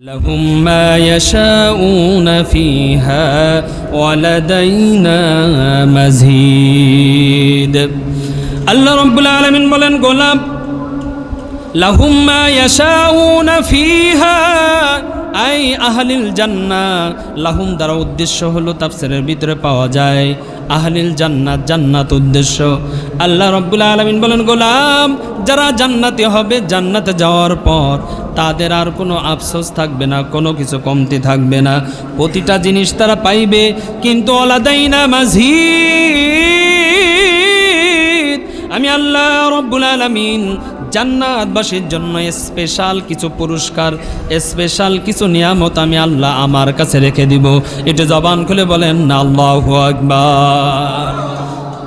لهم ما يشاءون فيها ولدينا مزيد আল্লাহ রব্বুল আলমিন বলেন গোলাম লাহুম মা ইয়াশাউনা ফিহা আই আহলিল জান্নাহ। লাহুম দ্বারা উদ্দেশ্য হলো তাফসিরের ভিতরে পাওয়া যায় আহলিল জান্নাত জান্নাত উদ্দেশ্য। আল্লাহ রব্বুল আলমিন বলেন, গোলাম, যারা জান্নাতি হবে, জান্নাতে যাওয়ার পর তাদের আর কোনো আফসোস থাকবে না, কোনো কিছু কমতি থাকবে না। প্রতিটা জিনিস তারা পাইবে, কিন্তু অলাদাইনা মাঝি আমি আল্লাহ রব্বুল আলমিন জান্নাতবাসীর জন্য স্পেশাল কিছু পুরস্কার স্পেশাল কিছু নিয়ামত আমি আল্লাহ আমার কাছে রেখে দিব। এটা জবান খুলে বলেন, আল্লাহ আকবার।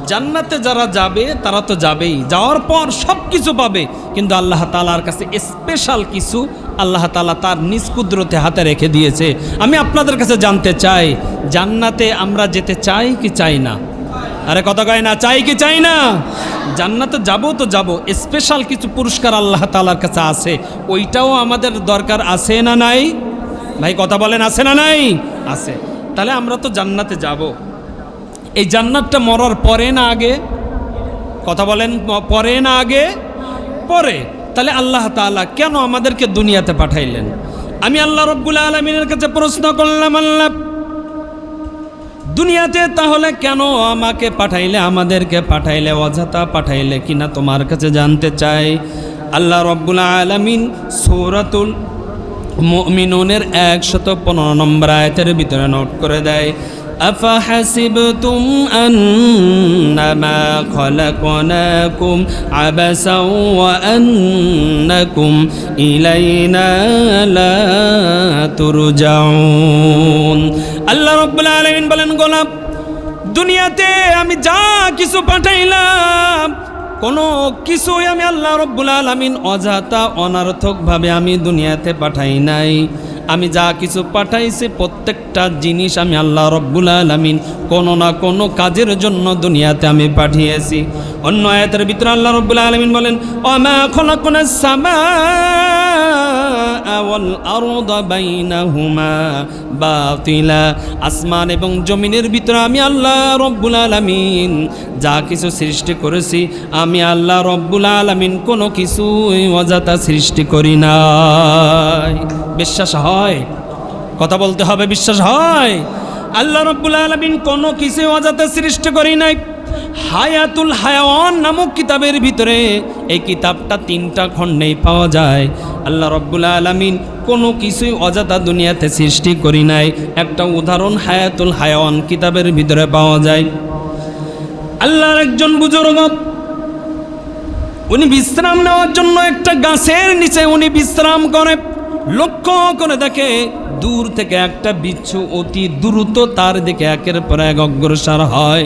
জান্নাতে যারা যাবে, তারা তো যাবেই। যাওয়ার পর সব কিছু পাবে। কিন্তু আল্লাহ তালার কাছে স্পেশাল কিছু আল্লাহ তালা তার নিজ কুদরতে হাতে রেখে দিয়েছে। আমি আপনাদের কাছে জানতে চাই, জান্নাতে আমরা যেতে চাই কি চাই না? আরে কত কয় না, চাই কি চাই না? জান্নাতে যাব তো যাব স্পেশাল কিছু পুরস্কার আল্লাহ তালার কাছে আছে, ওইটাও আমাদের দরকার আছে না নাই? ভাই, কথা বলেন, আছে না নাই? আছে। তাহলে আমরা তো জান্নাতে যাব। এই জান্নাতটা মরার পরে না আগে? কথা বলেন পরে না আগে? পরে। তাহলে আল্লাহ তাআলা কেন আমাদেরকে দুনিয়াতে পাঠাইলেন? আমি আল্লাহ রব্বুল আলমিনের কাছে প্রশ্ন করলাম, আল্লাহ দুনিয়াতে তাহলে কেন আমাকে পাঠাইলে আমাদেরকে পাঠাইলে অযথা পাঠাইলে কিনা তোমার কাছে জানতে চাই আল্লাহ রব্বুল আলমিন সৌরাতুল মুমিনুনের একশত পনেরো নম্বর আয়তের ভিতরে নোট করে দেয় أفحسبتم أنما خلقناكم عبسا وأنكم إلينا لا ترجعون আল্লাহ রব্বুল আলমিন বলেন গোলাপ দুনিয়াতে আমি যা কিছু পাঠাইলাম, কোনো কিছুই আমি আল্লাহ রব্বুল আলমিন অজাতা অনার্থকভাবে আমি দুনিয়াতে পাঠাই নাই। আমি যা কিছু পাঠাইছি, প্রত্যেকটা জিনিস আমি আল্লাহ রব্বুল আলমিন কোনো না কোনো কাজের জন্য দুনিয়াতে আমি পাঠিয়েছি। অন্য আয়াতের ভিতরে আল্লাহ রব্বুল আলমিন বলেন অমা খোলা কোন সামা আসমান এবং জমিনের ভিতরে আমি আল্লাহ রব্বুল আলামিন যা কিছু সৃষ্টি করেছি, আমি আল্লাহ রব্বুল আলামিন কোনো কিছুই অজাতা সৃষ্টি করি নাই। বিশ্বাস হয়? কথা বলতে হবে, বিশ্বাস হয়? আল্লাহ রব্বুল আলামিন কোনো কিছুই অজাতা সৃষ্টি করি নাই। হায়াতুল হায়াওয়ান নামক কিতাবের ভিতরে এই কিতাবটা তিনটা খণ্ডেই পাওয়া যায়। আল্লাহ রব্বুল আলমিন কোনো কিছুই অজাতা দুনিয়াতে সৃষ্টি করি নাই। একটা উদাহরণ হায়াতুল হায়াওয়ান কিতাবের ভিতরে পাওয়া যায়। আল্লাহর একজন বুজুর্গ, উনি বিশ্রাম নেওয়ার জন্য একটা গাছের নিচে উনি বিশ্রাম করে, লক্ষ্য করে দেখে দূর থেকে একটা বিচ্ছু অতি দ্রুত তার দিকে একের পর এক অগ্রসর হয়।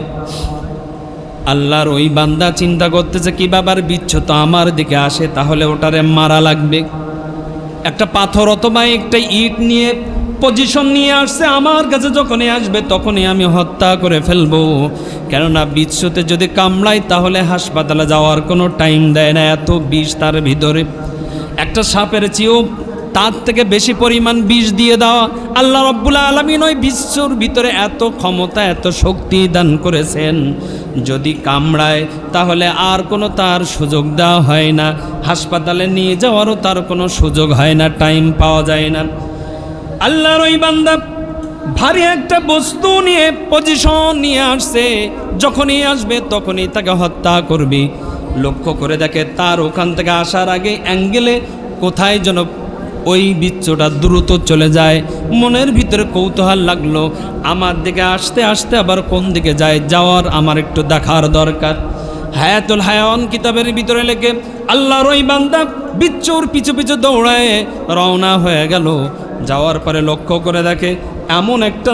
আল্লাহর ওই বান্দা চিন্তা করতেছে, কি বাবার বিচ্ছু তো আমার দিকে আসে, তাহলে ওটারে মারা লাগবে। একটা পাথর অথবা একটা ইট নিয়ে পজিশন নিয়ে আসছে, আমার কাছে যখনই আসবে, তখনই আমি হত্যা করে ফেলব। কেননা বিচ্ছুতে যদি কামড়াই তাহলে হাসপাতালে যাওয়ার কোনো টাইম দেয় না, এত বিষ তার ভিতরে। একটা সাপের চেয়েও তার থেকে বেশি পরিমাণ বিষ দিয়ে দেওয়া আল্লাহ রব্বুল আলমিন ওই বিশ্বর ভিতরে এত ক্ষমতা, এত শক্তি দান করেছেন। যদি কামড়ায়, তাহলে আর কোনো তার সুযোগ দেওয়া হয় না। হাসপাতালে নিয়ে যাওয়ারও তার কোনো সুযোগ হয় না, টাইম পাওয়া যায় না। আল্লাহর ওই বান্দা ভারী একটা বস্তু নিয়ে পজিশন নিয়ে আসছে। যখনই আসবে, তখনই তাকে হত্যা করবি। লক্ষ্য করে দেখে তার ওখান থেকে আসার আগে অ্যাঙ্গেলে কোথায় যেন ওই বিচ্ছটা দ্রুত চলে যায়। মনের ভিতরে কৌতূহল লাগল, আমার দিকে আসতে আসতে আবার কোন দিকে যায় যাওয়ার আমার একটু দেখার দরকার। হায়াতুল হায়ান কিতাবের ভিতরে লেগে আল্লাহর ওই বান্দা বিচ্ছুর পিছু পিছু দৌড়ায় রওনা হয়ে গেল। যাওয়ার পরে লক্ষ্য করে দেখে এমন একটা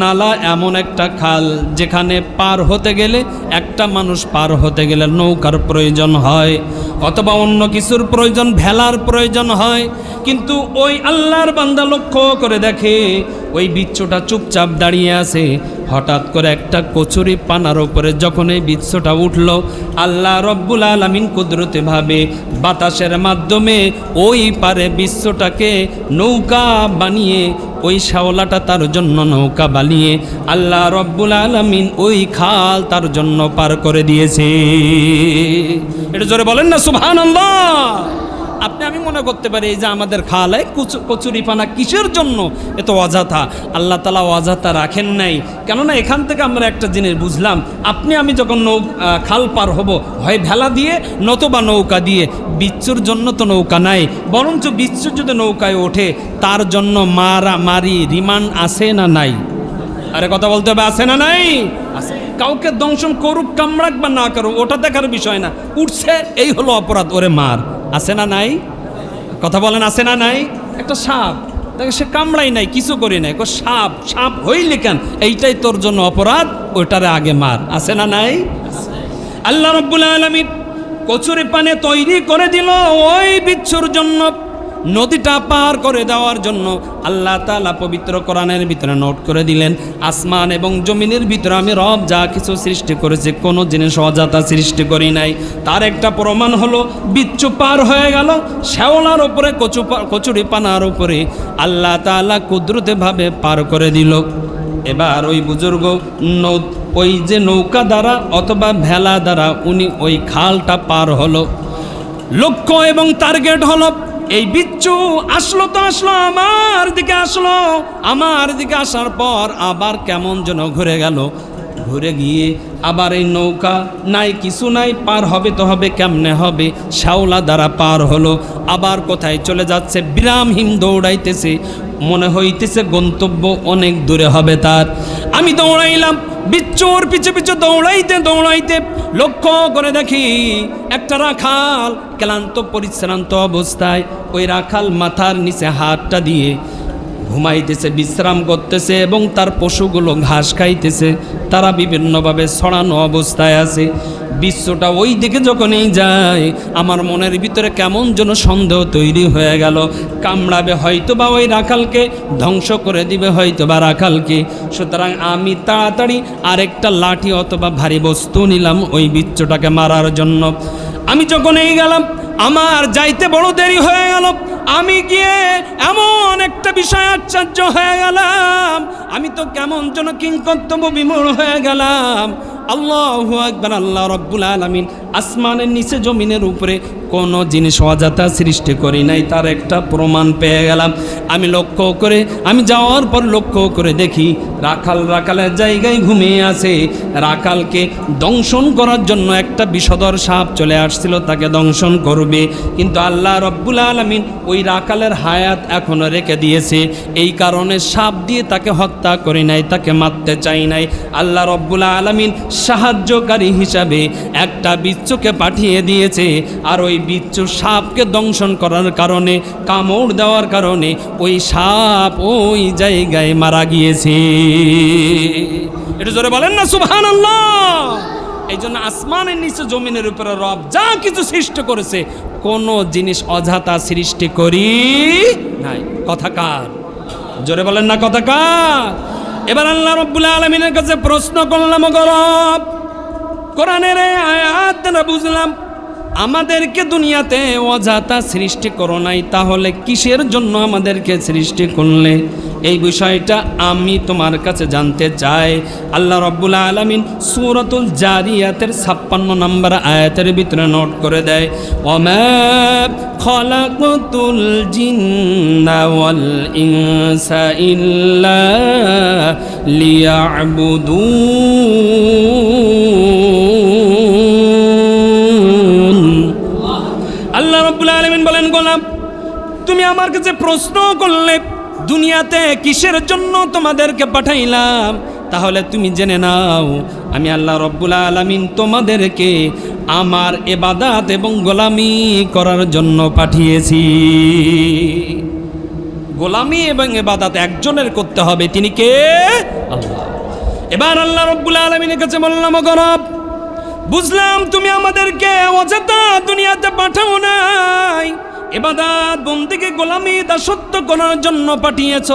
নালা, এমন একটা খাল যেখানে পার হতে গেলে একটা মানুষ পার হতে গেলে নৌকার প্রয়োজন হয় অথবা অন্য কিছুর প্রয়োজন, ভেলার প্রয়োজন হয়। কিন্তু ওই আল্লাহর বান্দা লক্ষ্য করে দেখে ওই বিচ্ছুটা চুপচাপ দাঁড়িয়ে আছে। হঠাৎ করে একটা কচুরি পানার উপরে যখন এই বিচ্ছুটা উঠল, আল্লাহ রব্বুল আলমিন কুদরতে ভাবে, বাতাসের মাধ্যমে ওই পারে বিশ্বটাকে নৌকা বানিয়ে, ওই শ্যাওলাটা তার জন্য নৌকা বানিয়ে আল্লাহ রব্বুল আলমিন ওই খাল তার জন্য পার করে দিয়েছে। এটা জোরে বলেন না সুভান আপনি আমি মনে করতে পারি এই যে আমাদের খালায় কচু কচুরিপানা কিসের জন্য এত অযথা? আল্লাহ তালা অযথা রাখেন নাই। কেননা এখান থেকে আমরা একটা জিনিস বুঝলাম আপনি আমি যখন নৌ খাল পার হব হয় ভেলা দিয়ে নতবা নৌকা দিয়ে বিচ্ছুর জন্য তো নৌকা নাই বরঞ্চ বিচ্ছু যদি নৌকায় ওঠে তার জন্য মারা মারি রিমান্ড আছে না নাই? আরে কথা বলতে হবে আছে না নাই? আছে। কাউকে দংশন করুক কামড়াক বা না করুক ওটা দেখার বিষয় না। উঠছে এই হলো অপরাধ ওরে মার। আছে না নাই? কথা বলেন, আছে না নাই? একটা সাপ। তাকে সে কামড়াই নাই, কিছু করি নাই। কো, সাপ সাপ হইলে কেন? এইটাই তোর জন্য অপরাধ, ওইটারে আগে মার। আছে না নাই? আল্লাহ রব্বুল আলমী কচুরি পানে তৈরি করে দিল, ওই বিচ্ছুর জন্য নদীটা পার করে দেওয়ার জন্য আল্লাহ তালা পবিত্র কোরআনের ভিতরে নোট করে দিলেন, আসমান এবং জমিনের ভিতরে আমি রব যা কিছু সৃষ্টি করেছে, কোনো জিনিস অজাতা সৃষ্টি করি নাই। তার একটা প্রমাণ হলো, বিচ্ছু পার হয়ে গেল, শ্যাওলার উপরে, কচু কচুরি পানার উপরে আল্লাহ তালা কুদরতেভাবে পার করে দিল। এবার ওই বুজুর্গ ওই যে নৌকা দ্বারা অথবা ভেলা দ্বারা উনি ওই খালটা পার হলো। লক্ষ্য এবং টার্গেট হলো এই বিচ্ছু আসলো তো আসলো, আমার দিকে আসলো। আমার দিকে আসার পর আবার কেমন যেন ঘুরে গেল। ঘুরে গিয়ে আবার এই নৌকা নাই, কিছু নাই, পার হবে তো হবে, কেমনে হবে? শ্যাওলা দ্বারা পার হলো, আবার কোথায় চলে যাচ্ছে? বিরামহীন দৌড়াইতেছে, মনে হইতেছে গন্তব্য অনেক দূরে হবে তার। আমি দৌড়াইলাম বিচ্চোর পিছু পিছু দৌড়াইতে দৌড়াইতে লক্ষ্য করে দেখি একটা রাখাল ক্লান্ত, পরিশ্রান্ত অবস্থায়, ওই রাখাল মাথার নিচে হাতটা দিয়ে ঘুমাইতেছে, বিশ্রাম করতেছে এবং তার পশুগুলো ঘাস খাইতেছে। তারা বিভিন্নভাবে ছড়ানো অবস্থায় আছে। বিশ্বটা ওই দিকে যখনই যায়, আমার মনের ভিতরে কেমন যেন সন্দেহ তৈরি হয়ে গেল। কামড়াবে হয়তো বা ওই রাখালকে, ধ্বংস করে দিবে হয়তো বা রাখালকে। সুতরাং আমি তাড়াতাড়ি আরেকটা লাঠি অথবা ভারী বস্তু নিলাম ওই বিচ্ছটাকে মারার জন্য। আমি যখন এই গেলাম আমার যাইতে বড় দেরি হয়ে গেল। আমি গিয়ে এমন একটা বিষয় আশ্চর্য হয়ে গেলাম। আমি তো কেমন যেন কিংকর্তব্য বিমূল হয়ে গেলাম। আল্লাহ একবার আল্লাহ রব্বুল আলমিন আসমানের নিচে, জমিনের উপরে কোনো জিনিস অজাতা সৃষ্টি করি নাই, তার একটা প্রমাণ পেয়ে গেলাম। আমি লক্ষ্য করে, আমি যাওয়ার পর লক্ষ্য করে দেখি, রাখাল রাখালের জায়গায় ঘুমিয়ে আছে। রাখালকে দংশন করার জন্য একটা বিষধর সাপ চলে আসছিল, তাকে দংশন করবে। কিন্তু আল্লাহ রব্বুল আলমিন ওই রাখালের হায়াত এখনও রেখে দিয়েছে। এই কারণে সাপ দিয়ে তাকে হত্যা করি নাই, তাকে মারতে চাই নাই। আল্লাহ রব্বুল আলমিন সাহায্যকারী হিসাবে একটা বিচ্ছুকে পাঠিয়ে দিয়েছে। আর ওই বিচ্ছু সাপকে দংশন করার কারণে, কামড় দেওয়ার কারণে ওই সাপ ওই জায়গায় মারা গিয়েছে। এটা জোরে বলেন না সুবহান এই জন্য আসমানের নিচে, জমিনের উপরে রব যা কিছু সৃষ্টি করেছে, কোন জিনিস অজাতা সৃষ্টি করি নাই। কথা কার? জোরে বলেন না, কথা কার? এবার আল্লাহ রব্বুল আলমিনের কাছে প্রশ্ন করলাম গরব। কোরআনের আয়াত বুঝলাম আমাদেরকে দুনিয়াতে অজাতা সৃষ্টি করো নাই, তাহলে কিসের জন্য আমাদেরকে সৃষ্টি করলে? এই বিষয়টা আমি তোমার কাছে জানতে চাই। আল্লাহ রব্বুল আলমিন সুরতুল জারিয়াতের ছাপ্পান্ন নম্বর আয়াতের ভিতরে নোট করে দেয় ইনসা ইল্লা আমার কাছে প্রশ্ন করলে, দুনিয়াতে কিসের জন্য তোমাদেরকে পাঠাইলাম? তাহলে তুমি জেনে নাও, আমি আল্লাহ রব্বুল আলমিন তোমাদেরকে আমার এবাদাত এবং গোলামি করার জন্য পাঠিয়েছি। গোলামি এবং এবাদাত একজনের করতে হবে, তিনি কে? আল্লাহ। এবার আল্লাহ রব্বুল আলমিনের কাছে বললাম গরব, বুঝলাম তুমি আমাদেরকে অযথা দুনিয়াতে পাঠাও নাই। এবাদাত বন্দিকে গোলামি দাসত্ব করার জন্য পাঠিয়েছ।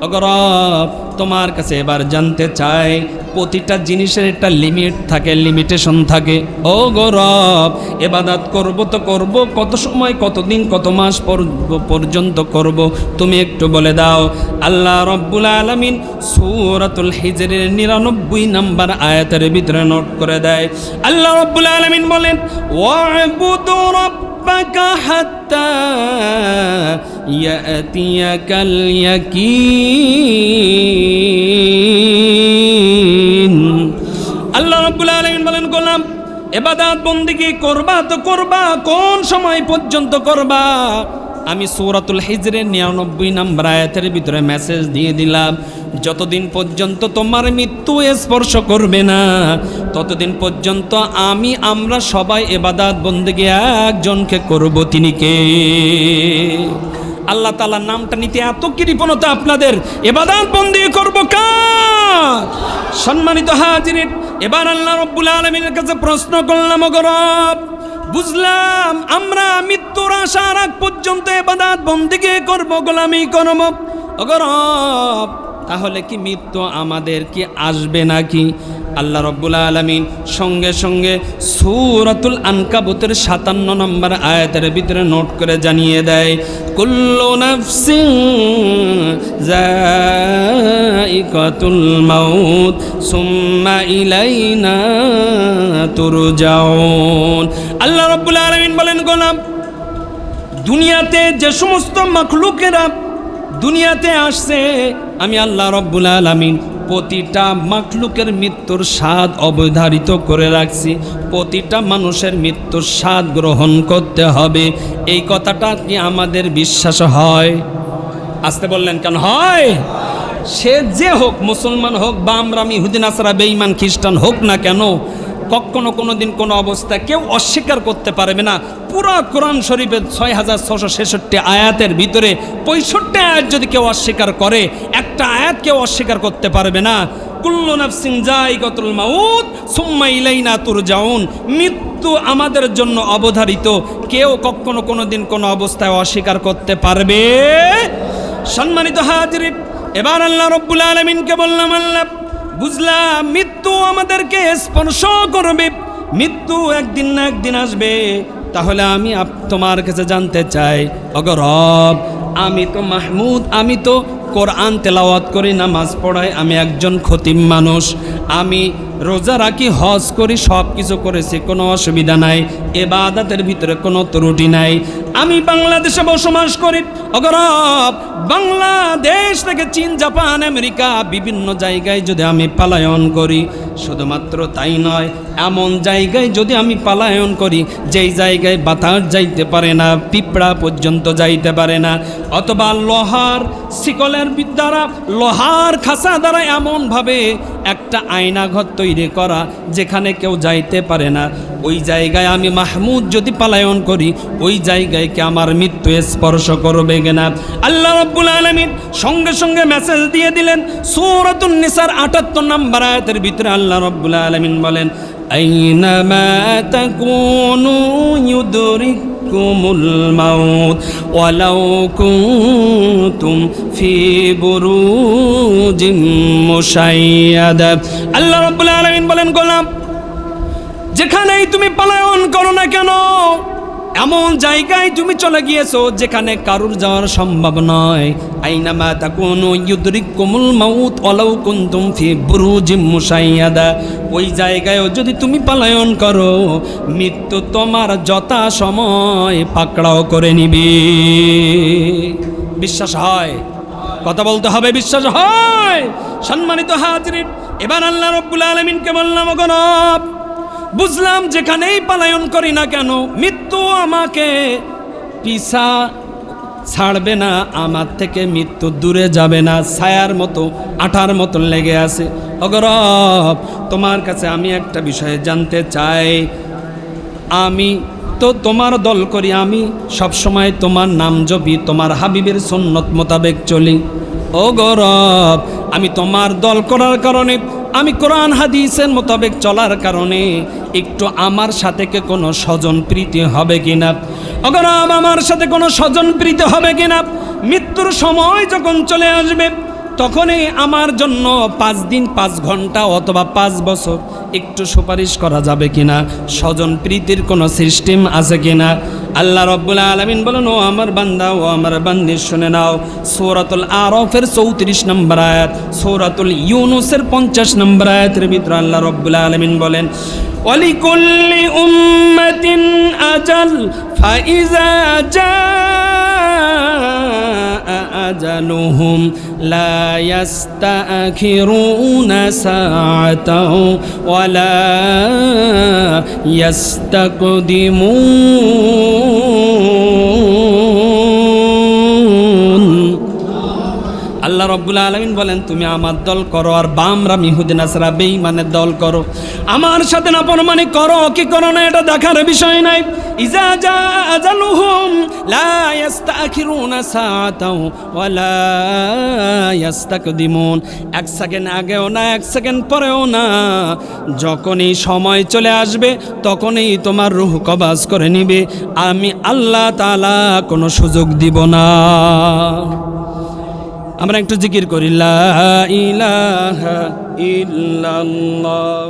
অগরব, তোমার কাছে এবার জানতে চাই, প্রতিটা জিনিসের একটা লিমিট থাকে লিমিটেশন থাকে। ও গৌরব এবাদাত করব তো করব, কত সময় কতদিন কত মাস পর- পর্যন্ত করব? তুমি একটু বলে দাও। আল্লাহ রব্বুল আলমিন সুরাতুল হিজরের নিরানব্বই নাম্বার আয়াতের ভিতরে নোট করে দেয়। আল্লাহ রব্বুল আলমিন বলেন, ওয়াবুদু ربك حتى يأتيك اليقين আল্লাহ রাব্বুল আলামিন বলেন গোলাম এবাদাত বন্দিগি করবা তো করবা কোন সময় পর্যন্ত করবা আমি সৌরাতুল হিজরের নিরানব্বই নাম্বার আয়াতের ভিতরে মেসেজ দিয়ে দিলাম, যতদিন পর্যন্ত তোমার মৃত্যু স্পর্শ করবে না, ততদিন পর্যন্ত আমি, আমরা সবাই এবাদাত বন্দিগি একজনকে করব তিনি কে? আল্লাহ তালার নামটা নিতে এত কৃপণতা আপনাদের, এবাদাত বন্দি করব কার? সম্মানিত হাজির এবার আল্লাহ রব্বুল আলমীর কাছে প্রশ্ন করলাম গরব বুঝলাম, আমরা মৃত্যুর আসার আগ পর্যন্ত এবাদাত বন্দিকে করব, গোলামি করব। অগরব, তাহলে কি মৃত্যু আমাদের কি আসবে নাকি? আল্লাহ রব্বুল আলমিন সঙ্গে সঙ্গে সুরাতুল আনকাবুতের সাতান্ন নম্বর আয়াতের ভিতরে নোট করে জানিয়ে দেয়, কুল্লু নাফসিন জাইকাতুল মাউত আল্লাহ রব্বুল আলমিন বলেন, গোলাম, দুনিয়াতে যে সমস্ত মাখলুকেরা দুনিয়াতে আসছে, আমি আল্লাহ রব্বুল আলমিন প্রতিটা মাকলুকের মৃত্যুর স্বাদ অবধারিত করে রাখছি। প্রতিটা মানুষের মৃত্যুর স্বাদ গ্রহণ করতে হবে। এই কথাটা কি আমাদের বিশ্বাস হয়। আসতে বললেন কেন? হয়। সে যে হোক, মুসলমান হোক বা আমরা ইহুদিন আসরা বেঈমান, খ্রিস্টান হোক না কেন কখনো কোনো দিন কোনো অবস্থা কেউ অস্বীকার করতে পারবে না। পুরা কোরআন শরীফের ছয় হাজার ছশো ছেষট্টি আয়াতের ভিতরে পঁয়ষট্টি আয়াত যদি কেউ অস্বীকার করে, একটা আয়াত কেউ অস্বীকার করতে পারবে না। মাউত যাউন মৃত্যু আমাদের জন্য অবধারিত। কেউ কখনো কোনো দিন কোনো অবস্থায় অস্বীকার করতে পারবে। সম্মানিত হাজির এবার আল্লাহ রব্বুল আলমিনকে বললাম, আল্লাহ বুঝলাম মৃত্যু আমাদেরকে স্পর্শ করবে। মৃত্যু একদিন না একদিন আসবে। তাহলে আমি তোমার কাছে জানতে চাই অগরব আমি তো মাহমুদ, আমি তো কোরআন তেলাওয়াত করি, নামাজ পড়াই, আমি একজন খতিম মানুষ। আমি রোজা রাখি, হজ করি সব কিছু করেছি, কোনো অসুবিধা নাই, এবাদাতের ভিতরে কোনো ত্রুটি নাই। আমি বাংলাদেশে বসবাস করি। অগরব, বাংলাদেশ থেকে চীন, জাপান, আমেরিকা, বিভিন্ন জায়গায় যদি আমি পালায়ন করি, শুধুমাত্র তাই নয়, এমন জায়গায় যদি আমি পালায়ন করি, যেই জায়গায় বাতাস যাইতে পারে না, পিঁপড়া পর্যন্ত যাইতে পারে না, অথবা লোহার শিকলের দ্বারা, লোহার খাসা দ্বারা এমনভাবে একটা আয়নাঘর তৈরি করা, যেখানে কেউ যাইতে পারে না ওই জায়গায় আমি মাহমুদ যদি পালায়ন করি ওই জায়গায় কি আমার মৃত্যু স্পর্শ করবে কিনা আল্লাহ রব্বুল আলমিন সঙ্গে সঙ্গে মেসেজ দিয়ে দিলেন সূরাতুন নিসার আটাত্তর নম্বর আয়াতের ভিতরে আল্লাহ রব্বুল আলমিন বলেন أينما تكونوا يدرككم الموت ولو كنتم في بروج مشيدة আল্লাহ রব্বুল আলামিন বলেন গোলাম যেখানেই তুমি পালায়ন করো না কেন, এমন জায়গায় তুমি চলে গিয়েছো যেখানে কারুর যাওয়ার সম্ভব নয়। আইনামা তাকুনু ইউদরিকুমুল মাউত ওয়ালাউ কুনতুম ফি বুরুজিম মুশাইয়াদা। ওই জায়গায়ও যদি তুমি পালায়ন করো, মৃত্যু তোমার যথা সময় পাকড়াও করে নিবি। বিশ্বাস হয়? কথা বলতে হবে, বিশ্বাস হয়? সম্মানিত হাজরিন, এবার আল্লাহ রব্বুল আলমিনকে বললাম গণব বুঝলাম যেখানেই পালায়ন করি না কেন, মৃত্যু আমাকে পিসা ছাড়বে না, আমার থেকে মৃত্যু দূরে যাবে না, ছায়ার মতো, আঠার মতো লেগে আছে। অগরব, তোমার কাছে আমি একটা বিষয়ে জানতে চাই। আমি তো তোমার দল করি, আমি সব সময় তোমার নাম জপি, তোমার হাবিবের সুন্নত মোতাবেক চলি। ও গৌরব আমি তোমার দল করার কারণে আমি কোরআন হাদিসের মোতাবেক চলার কারণে একটু আমার সাথে কে কোনো স্বজন প্রীতি হবে কিনা? অগরাম আমার সাথে কোনো স্বজন প্রীতি হবে কিনা? মৃত্যুর সময় যখন চলে আসবে তখনই আমার জন্য পাঁচ দিন, পাঁচ ঘণ্টা অথবা পাঁচ বছর একটু সুপারিশ করা যাবে কিনা? স্বজন প্রীতির কোনো সিস্টেম আছে কিনা? আল্লাহ রব্বুল্লাহ আলমিন বলেন, ও আমার বান্দা, ও আমার বান্দি, শুনে নাও, সৌরাতুল আরফের চৌত্রিশ নম্বর আয়াত, সৌরাতুল ইউনুসের পঞ্চাশ নম্বর আয়াতের ভিতর আল্লাহ রব্বুল আলমিন বলেন অলিকুল্লি উম্মাতিন আজাল, ফাইজা আজালুহুম। لا يستأخرون ساعة ولا يستقدمون রব্বুল আলমিন বলেন, তুমি আমার দল করো আর বামরা মিহুদিন আসরা বেঈমানের দল করো। আমার সাথে না মানে করো, কি করো না, এটা দেখার বিষয় নাই। ইজা যা লা ইস্তাকদিমুন এক সেকেন্ড আগেও না, এক সেকেন্ড পরেও না। যখনই সময় চলে আসবে, তখনই তোমার রুহ কবাজ করে নিবে। আমি আল্লাহ তাআলা কোনো সুযোগ দিব না। আমরা একটু জিকির করি ইলাহা ইল্লাল্লাহ।